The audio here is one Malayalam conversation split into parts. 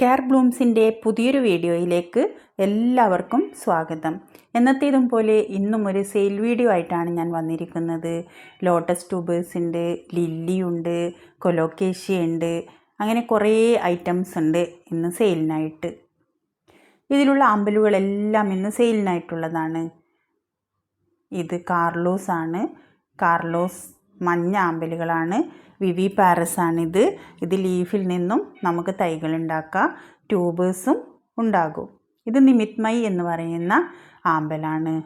കെയർ ബ്ലൂംസിന്റെ പുതിയൊരു വീഡിയോയിലേക്ക് എല്ലാവർക്കും സ്വാഗതം. എന്നത്തേതും പോലെ ഇന്നും ഒരു സെയിൽ വീഡിയോ ആയിട്ടാണ് ഞാൻ വന്നിരിക്കുന്നത്. ലോട്ടസ് ട്യൂബേഴ്സ് ഉണ്ട് ലില്ലി ഉണ്ട് കൊലോക്കേഷ്യ ഉണ്ട് അങ്ങനെ കുറേ ഐറ്റംസ് ഉണ്ട് ഇന്ന് സെയിലിനായിട്ട് ഇതിലുള്ള അമ്പലുകളെല്ലാം ഇന്ന് സെയിലിനായിട്ടുള്ളതാണ് ഇത് കാർലോസ് ആണ്. കാർലോസ് മഞ്ഞ ആമ്പലുകളാണ്. വിവി പാരസ് ആണിത്. ഇത് ലീഫിൽ നിന്നും നമുക്ക് തൈകൾ ഉണ്ടാക്കാം. ട്യൂബേഴ്സും ഉണ്ടാകും. ഇത് നിമിത്മൈ എന്ന് പറയുന്ന ആമ്പലാണ്.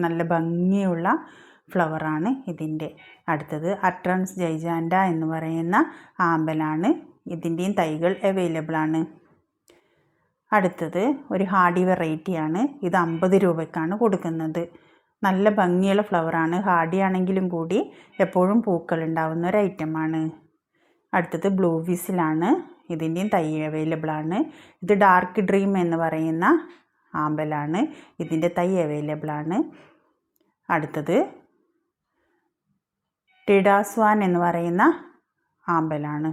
നല്ല ഭംഗിയുള്ള ഫ്ലവറാണ് ഇതിന്റെ. അടുത്തത് അട്രൻസ് ജൈജാൻഡ എന്ന് പറയുന്ന ആമ്പലാണ്. ഇതിന്റെയും തൈകൾ അവൈലബിൾ ആണ്. അടുത്തത് ഒരു ഹാർഡി വെറൈറ്റിയാണ്. ഇത് അമ്പത് രൂപയ്ക്കാണ് കൊടുക്കുന്നത്. നല്ല ഭംഗിയുള്ള ഫ്ലവറാണ് ഹാർഡി ആണെങ്കിലും കൂടി എപ്പോഴും പൂക്കൾ ഉണ്ടാവുന്ന ഒരു ഐറ്റമാണ് അടുത്തത് ബ്ലൂ വിസിലാണ് ഇതിന്റെയും തൈ അവൈലബിൾ ആണ്. ഇത് ഡാർക്ക് ഡ്രീം എന്ന് പറയുന്ന ആമ്പലാണ്. ഇതിന്റെ തൈ അവൈലബിൾ ആണ്. അടുത്തത് ടിഡാസ്വാൻ എന്ന് പറയുന്ന ആമ്പലാണ്.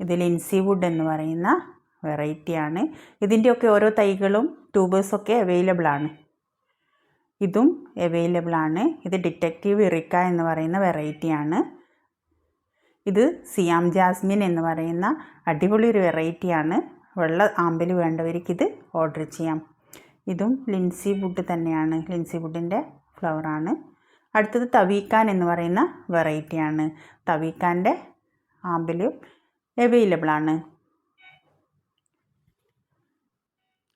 ഇത് ലിൻസി വുഡ് എന്ന് പറയുന്ന വെറൈറ്റിയാണ് ഇതിന്റെയൊക്കെ ഓരോ തൈകളും ട്യൂബേഴ്സൊക്കെ അവൈലബിൾ ആണ്. ഇതും അവൈലബിൾ ആണ്. ഇത് ഡിറ്റക്റ്റീവ് ഇറിക്ക എന്ന് പറയുന്ന വെറൈറ്റിയാണ് ഇത് സിയാം ജാസ്മിൻ എന്ന് പറയുന്ന അടിപൊളി ഒരു വെറൈറ്റിയാണ് വെള്ള ആമ്പൽ വേണ്ടവർക്ക് ഇത് ഓർഡർ ചെയ്യാം. ഇതും ലിൻസി വുഡ് തന്നെയാണ്. ലിൻസി വുഡിന്റെ ഫ്ലവറാണ് അടുത്തത് തവീക്കാൻ എന്ന് പറയുന്ന വെറൈറ്റിയാണ് തവീക്കാന്റെ ആമ്പലും അവൈലബിൾ ആണ്.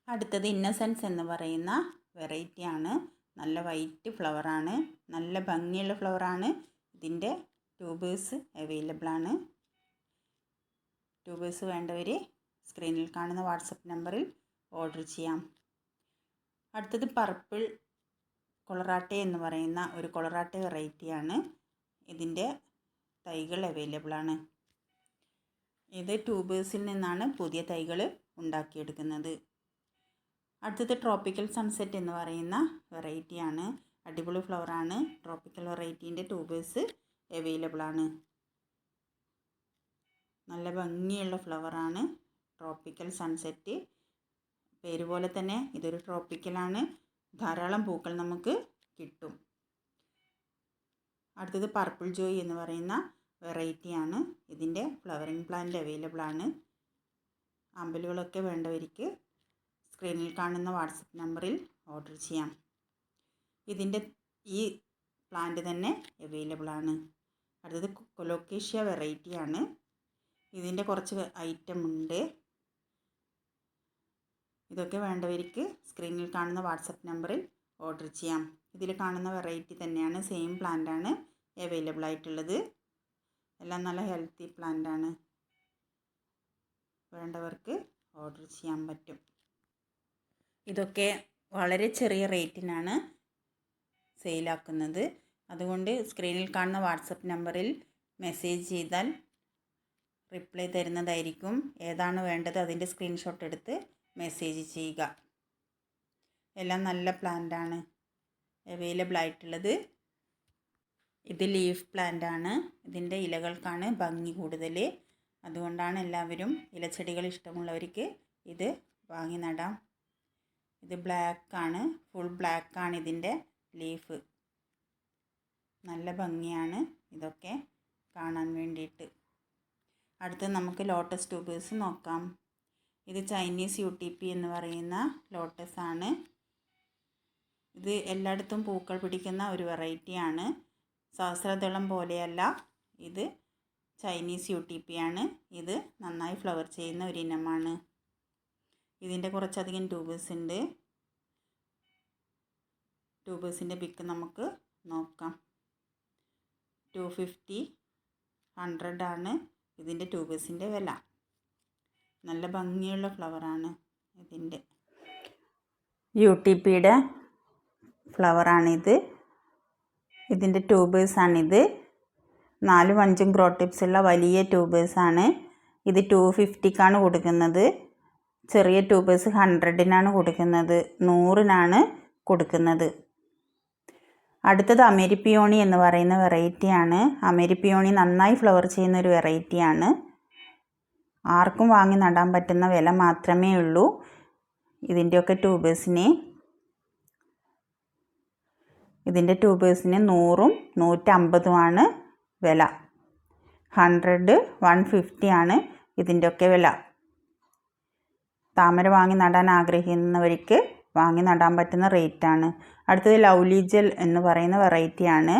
അടുത്തത് ഇന്നസെൻസ് എന്ന് പറയുന്ന വെറൈറ്റിയാണ് നല്ല വൈറ്റ് ഫ്ലവറാണ് നല്ല ഭംഗിയുള്ള ഫ്ലവറാണ് ഇതിന്റെ ട്യൂബേഴ്സ് അവൈലബിൾ ആണ്. ട്യൂബേഴ്സ് വേണ്ടവർ സ്ക്രീനിൽ കാണുന്ന വാട്സപ്പ് നമ്പറിൽ ഓർഡർ ചെയ്യാം. അടുത്തത് പർപ്പിൾ കൊളറാട്ടെ എന്ന് പറയുന്ന ഒരു കൊളറാട്ടെ വെറൈറ്റിയാണ് ഇതിന്റെ തൈകൾ അവൈലബിൾ ആണ്. ഇത് ട്യൂബേഴ്സിൽ നിന്നാണ് പുതിയ തൈകൾ ഉണ്ടാക്കിയെടുക്കുന്നത്. അടുത്തത് ട്രോപ്പിക്കൽ സൺസെറ്റ് എന്ന് പറയുന്ന വെറൈറ്റിയാണ് അടിപൊളി ഫ്ലവറാണ് ട്രോപ്പിക്കൽ വെറൈറ്റീന്റെ ട്യൂബേഴ്സ് അവൈലബിൾ ആണ്. നല്ല ഭംഗിയുള്ള ഫ്ലവറാണ് ട്രോപ്പിക്കൽ സൺസെറ്റ് പേര് പോലെ തന്നെ ഇതൊരു ട്രോപ്പിക്കലാണ് ധാരാളം പൂക്കൾ നമുക്ക് കിട്ടും. അടുത്തത് പർപ്പിൾ ജോയ് എന്ന് പറയുന്ന വെറൈറ്റിയാണ് ഇതിന്റെ ഫ്ലവറിങ് പ്ലാന്റ് അവൈലബിൾ ആണ്. അമ്പലുകളൊക്കെ വേണ്ടവർക്ക് സ്ക്രീനിൽ കാണുന്ന വാട്സപ്പ് നമ്പറിൽ ഓർഡർ ചെയ്യാം. ഇതിന്റെ ഈ പ്ലാന്റ് തന്നെ അവൈലബിൾ ആണ്. അടുത്തത് കൊലോക്കേഷ്യ വെറൈറ്റിയാണ് ഇതിന്റെ കുറച്ച് ഐറ്റം ഉണ്ട്. ഇതൊക്കെ വേണ്ടവർക്ക് സ്ക്രീനിൽ കാണുന്ന വാട്സപ്പ് നമ്പറിൽ ഓർഡർ ചെയ്യാം. ഇതിൽ കാണുന്ന വെറൈറ്റി തന്നെയാണ് സെയിം പ്ലാന്റാണ് അവൈലബിൾ ആയിട്ടുള്ളത്. എല്ലാം നല്ല ഹെൽത്തി പ്ലാന്റാണ് വേണ്ടവർക്ക് ഓർഡർ ചെയ്യാൻ പറ്റും. ഇതൊക്കെ വളരെ ചെറിയ റേറ്റിനാണ് സെയിലാക്കുന്നത്. അതുകൊണ്ട് സ്ക്രീനിൽ കാണുന്ന വാട്സപ്പ് നമ്പറിൽ മെസ്സേജ് ചെയ്താൽ റിപ്ലൈ തരുന്നതായിരിക്കും. ഏതാണ് വേണ്ടത് അതിന്റെ സ്ക്രീൻഷോട്ട് എടുത്ത് മെസ്സേജ് ചെയ്യുക. എല്ലാം നല്ല പ്ലാന്റാണ്. അവൈലബിൾ ആയിട്ടുള്ളത്. ഇത് ലീഫ് പ്ലാന്റ് ആണ് ഇതിന്റെ ഇലകൾക്കാണ് ഭംഗി കൂടുതൽ. അതുകൊണ്ടാണ് എല്ലാവരും ഇലച്ചെടികൾ ഇഷ്ടമുള്ളവർക്ക് ഇത് വാങ്ങി നടാം. ഇത് ബ്ലാക്ക് ആണ് ഫുൾ ബ്ലാക്ക് ആണ് ഇതിന്റെ ലീഫ്. നല്ല ഭംഗിയാണ് ഇതൊക്കെ കാണാൻ വേണ്ടിയിട്ട്. അടുത്ത് നമുക്ക് ലോട്ടസ് ട്യൂബേഴ്സ് നോക്കാം. ഇത് ചൈനീസ് യു ടി പി എന്ന് പറയുന്ന ലോട്ടസ് ആണ് ഇത് എല്ലായിടത്തും പൂക്കൾ പിടിക്കുന്ന ഒരു വെറൈറ്റിയാണ് സഹസ്രദളം പോലെയല്ല. ഇത് ചൈനീസ് യു ടി പി ആണ്. ഇത് നന്നായി ഫ്ലവർ ചെയ്യുന്ന ഒരു ഇനമാണ് ഇതിന്റെ കുറച്ചധികം ട്യൂബേഴ്സ് ട്യൂബേഴ്സിന്റെ പിക്ക് നമുക്ക് നോക്കാം. ടു ഫിഫ്റ്റി ഹൺഡ്രഡ് ആണ് ഇതിന്റെ ട്യൂബേഴ്സിന്റെ വില. നല്ല ഭംഗിയുള്ള ഫ്ലവറാണ് ഇതിന്റെ. യു ടി പിയുടെ ഫ്ലവറാണിത്. ഇതിന്റെ ട്യൂബേഴ്സാണിത് നാലും അഞ്ചും ഗ്രോ ടിപ്സ് ഉള്ള വലിയ ട്യൂബേഴ്സാണ് ഇത് ടു ഫിഫ്റ്റിക്കാണ് കൊടുക്കുന്നത്. ചെറിയ ട്യൂബേഴ്സ് ഹൺഡ്രഡിനാണ് കൊടുക്കുന്നത്. നൂറിനാണ് കൊടുക്കുന്നത്. അടുത്തത് അമേരിപ്പിയോണി എന്ന് പറയുന്ന വെറൈറ്റിയാണ് അമേരിപ്പിയോണി നന്നായി ഫ്ലവർ ചെയ്യുന്ന ഒരു വെറൈറ്റിയാണ് ആർക്കും വാങ്ങി നടാൻ പറ്റുന്ന വില മാത്രമേ ഉള്ളൂ. ഇതിന്റെയൊക്കെ ട്യൂബേഴ്സിനെ ഇതിന്റെ ട്യൂബേഴ്സിന് നൂറും നൂറ്റമ്പതുമാണ് വില. ഹൺഡ്രഡ് വൺ ഫിഫ്റ്റി ആണ് ഇതിന്റെയൊക്കെ വില. താമര വാങ്ങി നടാൻ ആഗ്രഹിക്കുന്നവർക്ക് വാങ്ങി നടാൻ പറ്റുന്ന റേറ്റാണ്. അടുത്തത് ലൗലി ജെൽ എന്ന് പറയുന്ന വെറൈറ്റിയാണ്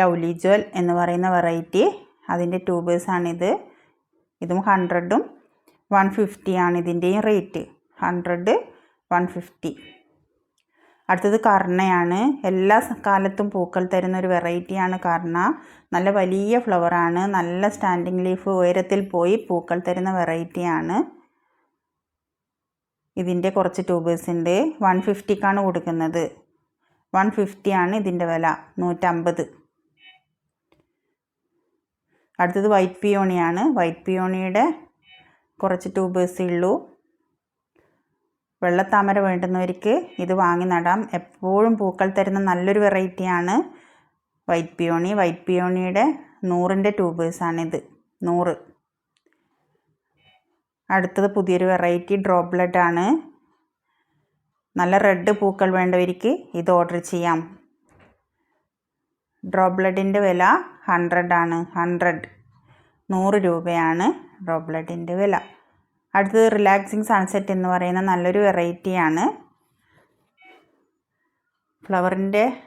ലൗലി ജെൽ എന്ന് പറയുന്ന വെറൈറ്റി അതിന്റെ ട്യൂബേഴ്സാണിത് ഇതും ഹൺഡ്രഡും വൺ ഫിഫ്റ്റിയാണ് ഇതിന്റെയും റേറ്റ് ഹൺഡ്രഡ് വൺ ഫിഫ്റ്റി അടുത്തത് കർണയാണ്. എല്ലാ കാലത്തും പൂക്കൾ തരുന്ന ഒരു വെറൈറ്റിയാണ് കർണ. നല്ല വലിയ ഫ്ലവറാണ് നല്ല സ്റ്റാൻഡിങ് ലീഫ് ഉയരത്തിൽ പോയി പൂക്കൾ തരുന്ന വെറൈറ്റിയാണ് ഇതിന്റെ കുറച്ച് ട്യൂബേഴ്സ് ഉണ്ട്. വൺ ഫിഫ്റ്റിക്കാണ് കൊടുക്കുന്നത്. വൺ ഫിഫ്റ്റിയാണ് ഇതിന്റെ വില നൂറ്റമ്പത്. അടുത്തത് വൈറ്റ് പിയോണിയാണ് വൈറ്റ് പിയോണിയുടെ കുറച്ച് ട്യൂബേഴ്സേ ഉള്ളൂ. വെള്ളത്താമര വേണ്ടുന്നവർക്ക് ഇത് വാങ്ങി നടാം. എപ്പോഴും പൂക്കൾ തരുന്ന നല്ലൊരു വെറൈറ്റിയാണ് വൈറ്റ് പിയോണി വൈറ്റ് പിയോണിയുടെ നൂറിന്റെ ട്യൂബേഴ്സാണിത് നൂറ്. അടുത്തത് പുതിയൊരു വെറൈറ്റി ബ്ലഡ് ആണ് നല്ല റെഡ് പൂക്കൾ വേണ്ടവർക്ക് ഇത് ഓർഡർ ചെയ്യാം. ഡ്രോപ്പ് ബ്ലഡിന്റെ വില ഹൺഡ്രഡ് ആണ് ഹൺഡ്രഡ് നൂറ് രൂപയാണ് ഡ്രോപ്പ് ബ്ലഡിന്റെ വില. അടുത്തത് റിലാക്സിങ് സൺസെറ്റ് എന്ന് പറയുന്ന നല്ലൊരു വെറൈറ്റിയാണ്. ഫ്ലവറിന്റെ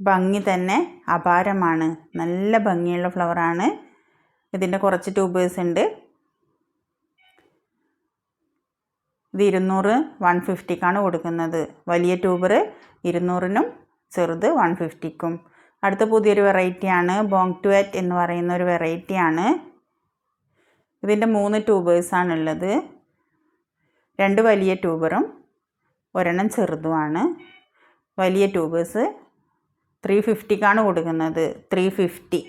ഭംഗി തന്നെ അപാരമാണ്. നല്ല ഭംഗിയുള്ള ഫ്ലവറാണ്. ഇതിന്റെ കുറച്ച് ട്യൂബേഴ്സ് ഉണ്ട്. ഇത് ഇരുന്നൂറ് വൺ ഫിഫ്റ്റിക്കാണ് കൊടുക്കുന്നത്. വലിയ ട്യൂബർ ഇരുന്നൂറിനും ചെറുത് വൺ ഫിഫ്റ്റിക്കും അടുത്ത പുതിയൊരു വെറൈറ്റിയാണ് ബോങ് ട്വറ്റ് എന്ന് പറയുന്ന ഒരു വെറൈറ്റിയാണ് ഇതിന്റെ മൂന്ന് ട്യൂബേഴ്സാണ് ഉള്ളത്. രണ്ട് വലിയ ട്യൂബറും ഒരെണ്ണം ചെറുതുമാണ് വലിയ ട്യൂബേഴ്സ് ത്രീ ഫിഫ്റ്റിക്കാണ് കൊടുക്കുന്നത്. ത്രീ ഫിഫ്റ്റി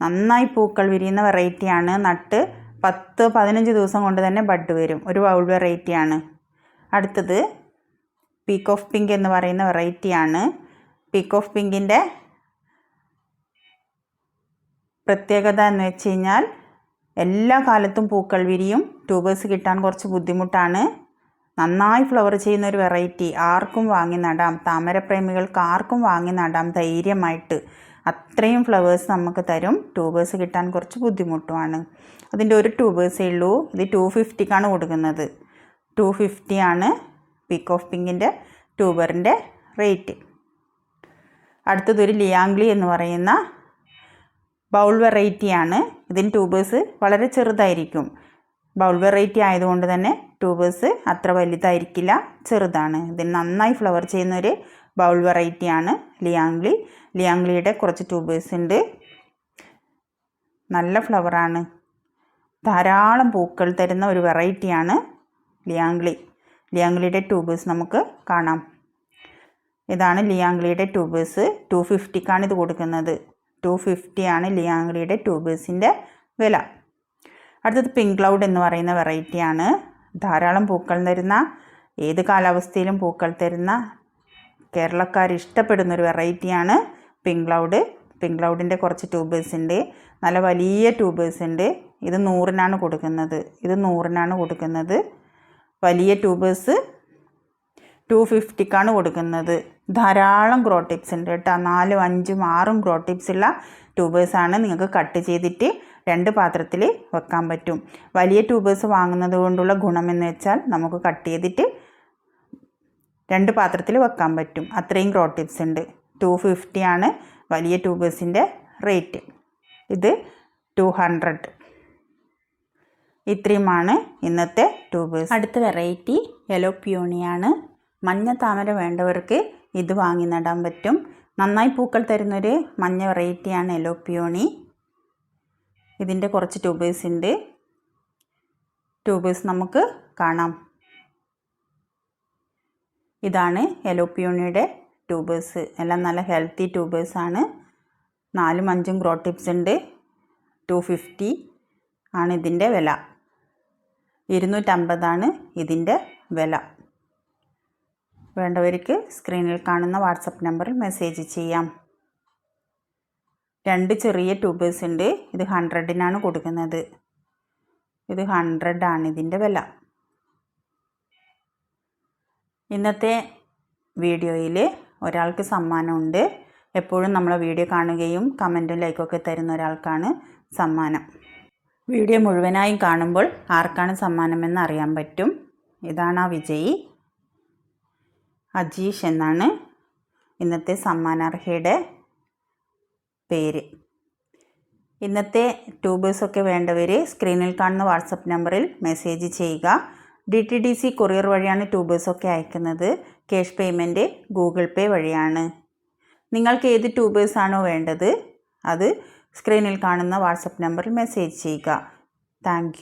നന്നായി പൂക്കൾ വിരിയുന്ന വെറൈറ്റിയാണ് നട്ട് പത്ത് പതിനഞ്ച് ദിവസം കൊണ്ട് തന്നെ ബഡ് വരും. ഒരു ബൗൾ വെറൈറ്റിയാണ് അടുത്തത് പീക്ക് ഓഫ് പിങ്ക് എന്ന് പറയുന്ന വെറൈറ്റിയാണ് പീക്ക് ഓഫ് പിങ്കിന്റെ പ്രത്യേകത എന്ന് വെച്ച് കഴിഞ്ഞാൽ എല്ലാ കാലത്തും പൂക്കൾ വിരിയും ട്യൂബേഴ്സ് കിട്ടാൻ കുറച്ച് ബുദ്ധിമുട്ടാണ്. നന്നായി ഫ്ലവർ ചെയ്യുന്ന ഒരു വെറൈറ്റി. ആർക്കും വാങ്ങി നടാം. താമരപ്രേമികൾക്ക് ആർക്കും വാങ്ങി നടാം ധൈര്യമായിട്ട്. അത്രയും ഫ്ലവേഴ്സ് നമുക്ക് തരും. ട്യൂബേഴ്സ് കിട്ടാൻ കുറച്ച് ബുദ്ധിമുട്ടുമാണ്. അതിന്റെ ഒരു ട്യൂബേഴ്സേ ഉള്ളൂ. ഇത് ടു ഫിഫ്റ്റിക്കാണ് കൊടുക്കുന്നത്. ടു ഫിഫ്റ്റിയാണ് പീക്ക് ഓഫ് പിങ്കിന്റെ ട്യൂബറിന്റെ റേറ്റ് അടുത്തതൊരു ലിയാംഗ്ലി എന്ന് പറയുന്ന ബൗൾ വെറൈറ്റിയാണ് ഇതിന് ട്യൂബേഴ്സ് വളരെ ചെറുതായിരിക്കും. ബൗൾ വെറൈറ്റി ആയതുകൊണ്ട് തന്നെ ട്യൂബേഴ്സ് അത്ര വലുതായിരിക്കില്ല. ചെറുതാണ്. ഇതിന് നന്നായി ഫ്ലവർ ചെയ്യുന്ന ഒരു ബൗൾ വെറൈറ്റിയാണ് ലിയാംഗ്ലി ലിയാംഗ്ലിയുടെ കുറച്ച് ട്യൂബേഴ്സ് ഉണ്ട്. നല്ല ഫ്ലവറാണ്. ധാരാളം പൂക്കൾ തരുന്ന ഒരു വെറൈറ്റിയാണ് ലിയാംഗ്ലി ലിയാംഗ്ലിയുടെ ട്യൂബേഴ്സ് നമുക്ക് കാണാം. ഇതാണ് ലിയാംഗ്ലിയുടെ ട്യൂബേഴ്സ്. ടു ഫിഫ്റ്റിക്കാണ് ഇത് കൊടുക്കുന്നത്. ടു ഫിഫ്റ്റിയാണ് ലിയാംഗ്ലിയുടെ ട്യൂബേഴ്സിന്റെ വില. അടുത്തത് പിങ്ക് ക്ലൗഡ് എന്ന് പറയുന്ന വെറൈറ്റിയാണ്. ധാരാളം പൂക്കൾ തരുന്ന ഏത് കാലാവസ്ഥയിലും പൂക്കൾ തരുന്ന കേരളക്കാർ ഇഷ്ടപ്പെടുന്ന ഒരു വെറൈറ്റിയാണ് പിങ്ക് ക്ലൗഡ്. പിങ്ക് ക്ലൗഡിന്റെ കുറച്ച് ട്യൂബേഴ്സ് ഉണ്ട്. നല്ല വലിയ ട്യൂബേഴ്സ് ഉണ്ട്. ഇത് നൂറിനാണ് കൊടുക്കുന്നത്. ഇത് നൂറിനാണ് കൊടുക്കുന്നത്. വലിയ ട്യൂബേഴ്സ് ടു ഫിഫ്റ്റിക്കാണ് കൊടുക്കുന്നത്. ധാരാളം ഗ്രോ ടിപ്സ് ഉണ്ട് കേട്ടോ. നാലും അഞ്ചും ആറും ഗ്രോ ടിപ്സ് ഉള്ള ട്യൂബേഴ്സാണ് നിങ്ങൾക്ക് കട്ട് ചെയ്തിട്ട് രണ്ട് പാത്രത്തിൽ വെക്കാൻ പറ്റും. വലിയ ട്യൂബേഴ്സ് വാങ്ങുന്നത് കൊണ്ടുള്ള ഗുണമെന്ന് വെച്ചാൽ നമുക്ക് കട്ട് ചെയ്തിട്ട് രണ്ട് പാത്രത്തിൽ വെക്കാൻ പറ്റും. അത്രയും ഗ്രോ ടിപ്സ് ഉണ്ട്. ടു ഫിഫ്റ്റിയാണ് വലിയ ട്യൂബേഴ്സിന്റെ റേറ്റ് ഇത് ടു ഹൺഡ്രഡ് ഇത്രയുമാണ് ഇന്നത്തെ ട്യൂബേഴ്സ് അടുത്ത വെറൈറ്റി യെല്ലോ പ്യൂണിയാണ് മഞ്ഞ താമര വേണ്ടവർക്ക് ഇത് വാങ്ങി നടാൻ പറ്റും. നന്നായി പൂക്കൾ തരുന്നൊരു മഞ്ഞ വെറൈറ്റിയാണ് യെല്ലോ പ്യൂണി ഇതിന്റെ കുറച്ച് ട്യൂബേഴ്സ് ഉണ്ട്. ട്യൂബേഴ്സ് നമുക്ക് കാണാം. ഇതാണ് എലോപ്പിയോണിയുടെ ട്യൂബേഴ്സ്. എല്ലാം നല്ല ഹെൽത്തി ട്യൂബേഴ്സ് ആണ്. നാലും അഞ്ചും ഗ്രോ ടിപ്സ് ഉണ്ട്. ടു ഫിഫ്റ്റി ആണ് ഇതിന്റെ വില. ഇരുന്നൂറ്റമ്പതാണ് ഇതിന്റെ വില. വേണ്ടവർക്ക് സ്ക്രീനിൽ കാണുന്ന വാട്സപ്പ് നമ്പറിൽ മെസ്സേജ് ചെയ്യാം. രണ്ട് ചെറിയ ട്യൂബേഴ്സ് ഉണ്ട്. ഇത് ഹൺഡ്രഡിനാണ് കൊടുക്കുന്നത്. ഇത് ഹൺഡ്രഡാണ് ഇതിന്റെ വില. ഇന്നത്തെ വീഡിയോയിൽ ഒരാൾക്ക് സമ്മാനമുണ്ട്. എപ്പോഴും നമ്മളെ വീഡിയോ കാണുകയും കമന്റും ലൈക്കൊക്കെ തരുന്ന ഒരാൾക്കാണ് സമ്മാനം. വീഡിയോ മുഴുവനായും കാണുമ്പോൾ ആർക്കാണ് സമ്മാനമെന്ന് അറിയാൻ പറ്റും. ഇതാണ് ആ വിജയി. അജീഷ് എന്നാണ് ഇന്നത്തെ സമ്മാനാർഹയുടെ പേര്. ഇന്നത്തെ ട്യൂബേഴ്സൊക്കെ വേണ്ടവർ സ്ക്രീനിൽ കാണുന്ന വാട്സപ്പ് നമ്പറിൽ മെസ്സേജ് ചെയ്യുക. D T D C courier വഴിയാണ് ട്യൂബേഴ്സൊക്കെ അയക്കുന്നത്. ക്യാഷ് പേയ്മെന്റ് ഗൂഗിൾ പേ വഴിയാണ്. നിങ്ങൾക്ക് ഏത് ട്യൂബേഴ്സാണോ വേണ്ടത് അത് സ്ക്രീനിൽ കാണുന്ന വാട്സപ്പ് നമ്പറിൽ മെസ്സേജ് ചെയ്യുക. താങ്ക്